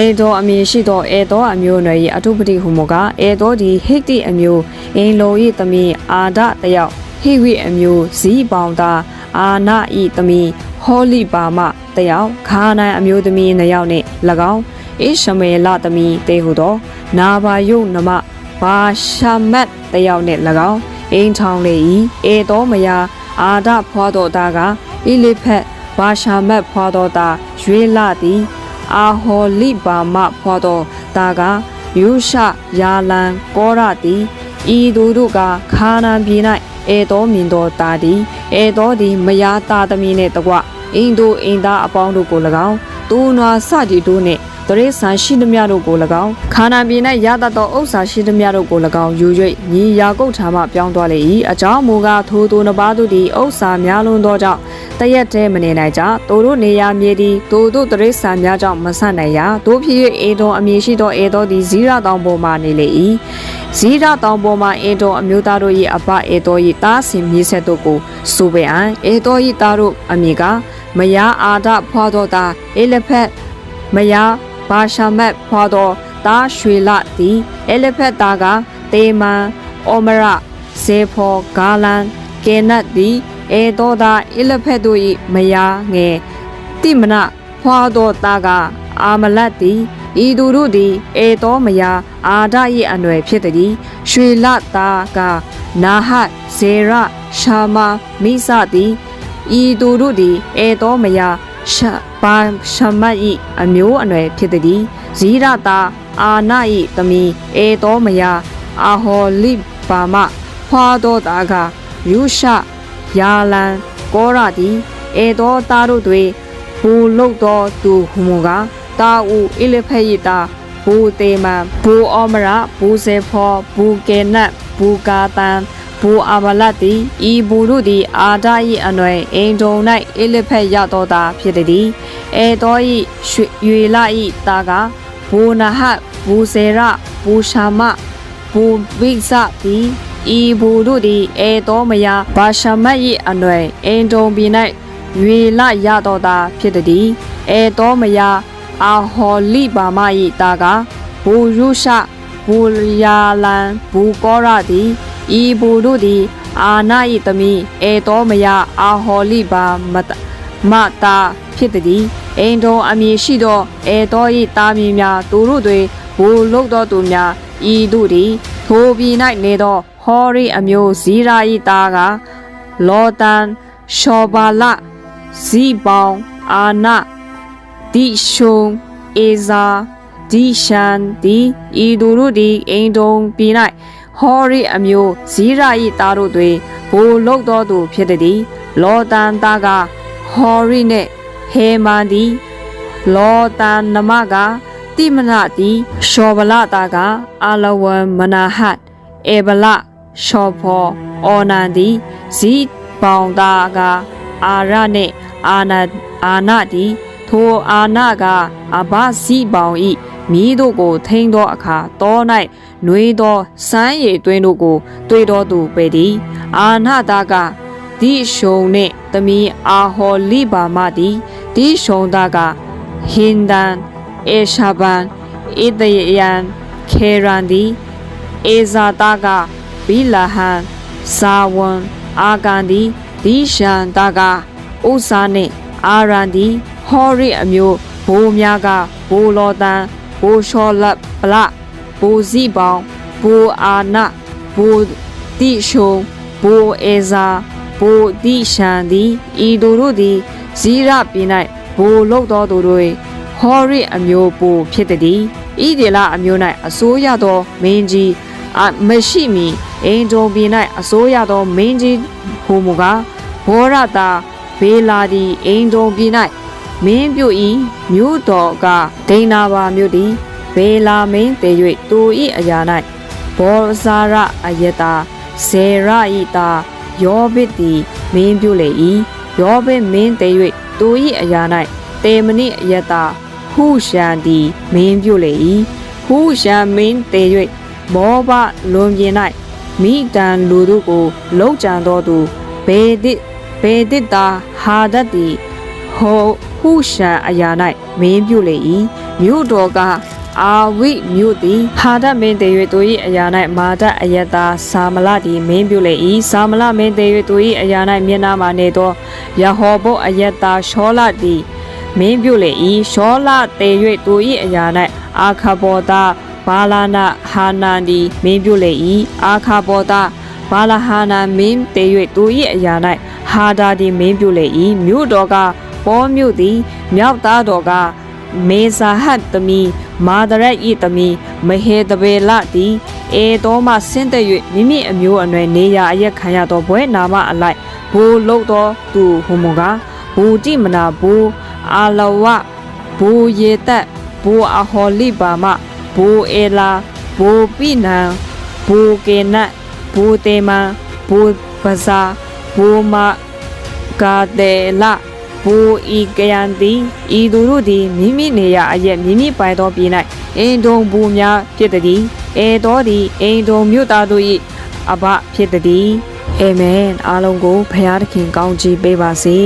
အေတော်အမည်ရှိသောအေတော်အမျိုးနွယ်၏အထုပတိဟုမူကားအေတော်သည်ဟိတ်တိအမျိုးအင်လို၏သမီးအာဒတယောက်ဟိဝိအမျိုးဇီးပေါင်သားအာနာ၏သမီးဟောလိပါမတယောက်ခါနန်အမျိုးသမီးနှစ်ယောက်နှင့်၎င်းဣရှမေလသမီးတေဟုသော နာဘာယုနမဘာရှာမတ်တယောက်နှင့်၎င်းအိမ်ထောင်လေ၏အေတော်မယာအာဒဖွာတော်သားကဣလိဖက်ဘာရှာမတ်ဖွာတော်သားရွေလာသည် အာဟောလိပါမဖွာတော်တာကယူရှယာလန်ကောရတိဤသူတို့ကခါနန်ပြည်၌အေတော်မြင်တော်တာသည်အေတော်သည်မယားတာသမီးနှင့်တကွအင်ဒိုအင်သားအပေါင်းတို့ကို၎င်းတူနွားစကြည်တို့နှင့် တရိษံရှိသမျှတို့ကို၎င်းခါနာပြည်၌ရတတ်သောဥစ္စာရှိသမျှတို့ကို၎င်းယူ၍ညီယာကုတ်ထာမှပြောင်းသွားလေ၏အကြောင်းမူကားထိုသူနှစ်ပါးတို့သည်ဥစ္စာများလွန်းသောကြောင့်တရက်တည်းမနေနိုင်ကြသူတို့နေရာမြေသည်သူတို့တရိษံများကြောင့်မဆန့်နိုင်ရာတို့ဖြစ်၍အေတော်အမည်ရှိသောအေတော်သည်ဇီရတောင်ပေါ်မှနေလေ၏ဇီရတောင်ပေါ်မှအေတော်အမျိုးသားတို့၏အဘအေတော်၏တားဆင်မြေဆက်တို့ကိုဆိုပေအိုင်အေတော်၏သားတို့အမည်ကမယားအာဒဖွာသောသားအေလဖက်မယား ဘာရှာမတ်ဖွာသောသားရွှေလသည်အေလဖက်သားကတေမန်အောမရဇေဖောဂါလန်ကေနတ်သည်အေတော်သားအေလဖက်တို့၏မယားငယ်တိမနဖွာသောသားကအာမလတ်သည်ဤသူတို့သည်အေတော်မယာအာဒ၏အနွယ်ဖြစ်သည်ရွှေလသားကနာဟတ်ဇေရရှာမာမိစသည်ဤသူတို့သည်အေတော်မယာ ရှာပါရှမတ်၏အမျိုးအနွယ်ဖြစ်သည်ဇီရတာအာနာ၏သမီးအေတော်မယာအာဟောလိပါမဖွာတော်သားကယူရှယာလန်ကောရသည်အေတော်သားတို့တွင်ဘူလုတ်တော်သူဟုမူကားတာဦးအလိဖက်ရတာဘူတေမန်ဘူအောမရဘူစေဖောဘူကေနတ်ဘူကာတန် ဘူအာမလတ်သည်ဤဘူတို့သည်အာဒ၏အနွယ်အိမ်တုံ၌အလိဖက်ရတော်တာဖြစ်သည်အေတော်၏ရွှေရွေလာ၏တာကဘူနဟတ်ဘူစေရဘူရှာမဘူဝိဇသည်ဤဘူတို့သည်အေတော်မယာဘာရှာမတ်၏အနွယ်အိမ်တုံပြည်၌ရွေလာရတော်တာဖြစ်သည်အေတော်မယာအာဟောလိပါမ၏တာကဘူရုရှဘူယာလန်ဘူကောရသည် ဤဘူတို့သည်အာနာ၏သမီးအေတော်မယာအာဟောလိပါမတမတာဖြစ်သည်အိမ်တော်အမည်ရှိသောအေတော်၏တာမည်များသူတို့တွင်ဘူလုတ်သောသူများဤတို့သည်ထိုပြည်၌နေသောဟောရီအမျိုးဇီရာ၏တာကလောတန်ရှောဘာလဇီပေါင်အာနာဒီရှုံအေဇာဒီရှန်ဒီဤသူတို့သည်အိမ်တုံပြည်၌ ဟောရီအမျိုးဇီရာ၏သားတို့တွင်ဘိုလ်လုတ်တော်သူဖြစ်သည်လောတန်သားကဟောရီနှင့်ဟေမန်သည်လောတန်နမကတိမနသည်ရှောဗလသားကအာလဝံမနာဟတ်အေဗလရှောဖောအော်နန်သည်ဇီပေါင်သားကအာရနှင့်အာနာအာနာသည်ထိုအာနာကအဘစီပေါင်ဤ မိတို့ကိုထိန်းသောအခါတော၌နှွေးသောစမ်းရည်တွင်တို့ကို တွေ့တော်သူပေသည်အာနာတာကဒီရှုံနှင့်သမီးအာဟောလိပါမသည်ဒီရှုံတာကဟင်ဒန်အေရှာဘန်ဣဒယန်ခေရန်ဒီအေဇာတာကဘီလာဟန်ဇာဝွန်အာကန်ဒီဒီရှန်တာကဥစာနှင့်အာရန်ဒီဟောရီအမျိုးဘိုးများကဘိုးလောတန် ဘိုးရှောလတ်ပလဘိုးစီပေါင်ဘိုးအာနာဘိုးတိရှုံဘိုးအေဇာဘိုးတိရှန်ဒီဤသူတို့သည်ဇီရပြင်း၌ဘိုးလုတ်တော်သူတို့ဟောရီအမျိုးပိုဖြစ်သည်ဤဒီလာအမျိုး၌အစိုးရသောမင်းကြီးအမရှိမီအင်ဂျုံပြည်၌အစိုးရသောမင်းကြီးဟူမူကားဘောရတာဘေလာဒီအင်ဂျုံပြည်၌ မင်းပြုဤမြို့တော်ကဒိနာဘာမြို့သည်ဘေလာမင်းတည်၍တူဤအရာ၌ဘောဇာရအယတာဇေရဤတာယောဘစ်သည်မင်းပြုလေ၏ယောဘစ်မင်းတည်၍တူဤအရာ၌တေမနိအယတာဟုရှန်သည်မင်းပြုလေ၏ဟုရှန်မင်းတည်၍မောဘလွန်ပြင်၌မိတန်လူတို့ကိုလုံကြံတော်သူဘေဒစ်ဘေဒစ်တာဟာဒတ်သည် ဟဟောဟုရှံအရာ၌မင်းပြုလေ၏မြို့တော်ကအာဝိမြို့သည်ဟာဒမင်းတေ၍သူ၏အရာ၌မာဒအယတသာစာမလသည်မင်းပြုလေ၏စာမလမင်းတေ၍သူ၏အရာ၌မျက်နှာမှနေသောယဟောဘုအယတသာရှောလသည်မင်းပြုလေ၏ရှောလတေ၍သူ၏အရာ၌အာခဘောတာဘာလာနာဟာနာဒီမင်းပြုလေ၏အာခဘောတာဘာလာဟာနာမင်းတေ၍သူ၏အရာ၌ဟာဒါဒီမင်းပြုလေ၏မြို့တော်က ပေါ်မြို့သည် မြောက်သားတော်ကမေဇာဟတ်သမီးမာဒရက်ဤသမီးမဟေတဘေလသည်အေတော်မှဆင်းသက်၍မိမိအမျိုးအနွယ်နေရာအရက်ခံရသောဘွဲနာမအလိုက်ဘူလုတ်သောသူဟူမူကားဘူတိမနာဘူအာလဝဘူယေတက်ဘူအဟောလိပါမဘူအေလာဘူပိနံဘူကေနတ်ဘူတေမန်ဘူပဇာဘူမာကာတေလာ ဘူဤကယန်တီဤသူတို့သည်မိမိနေရာအရက်မိမိပိုင်သောပြည်၌အင်ဒုံဘူများဖြစ်သည်အေတော်သည်အင်ဒုံမြို့သားတို့၏အဘဖြစ်သည်အာမင်အားလုံးကိုဖခင်သခင်ကောင်းချီးပေးပါစေ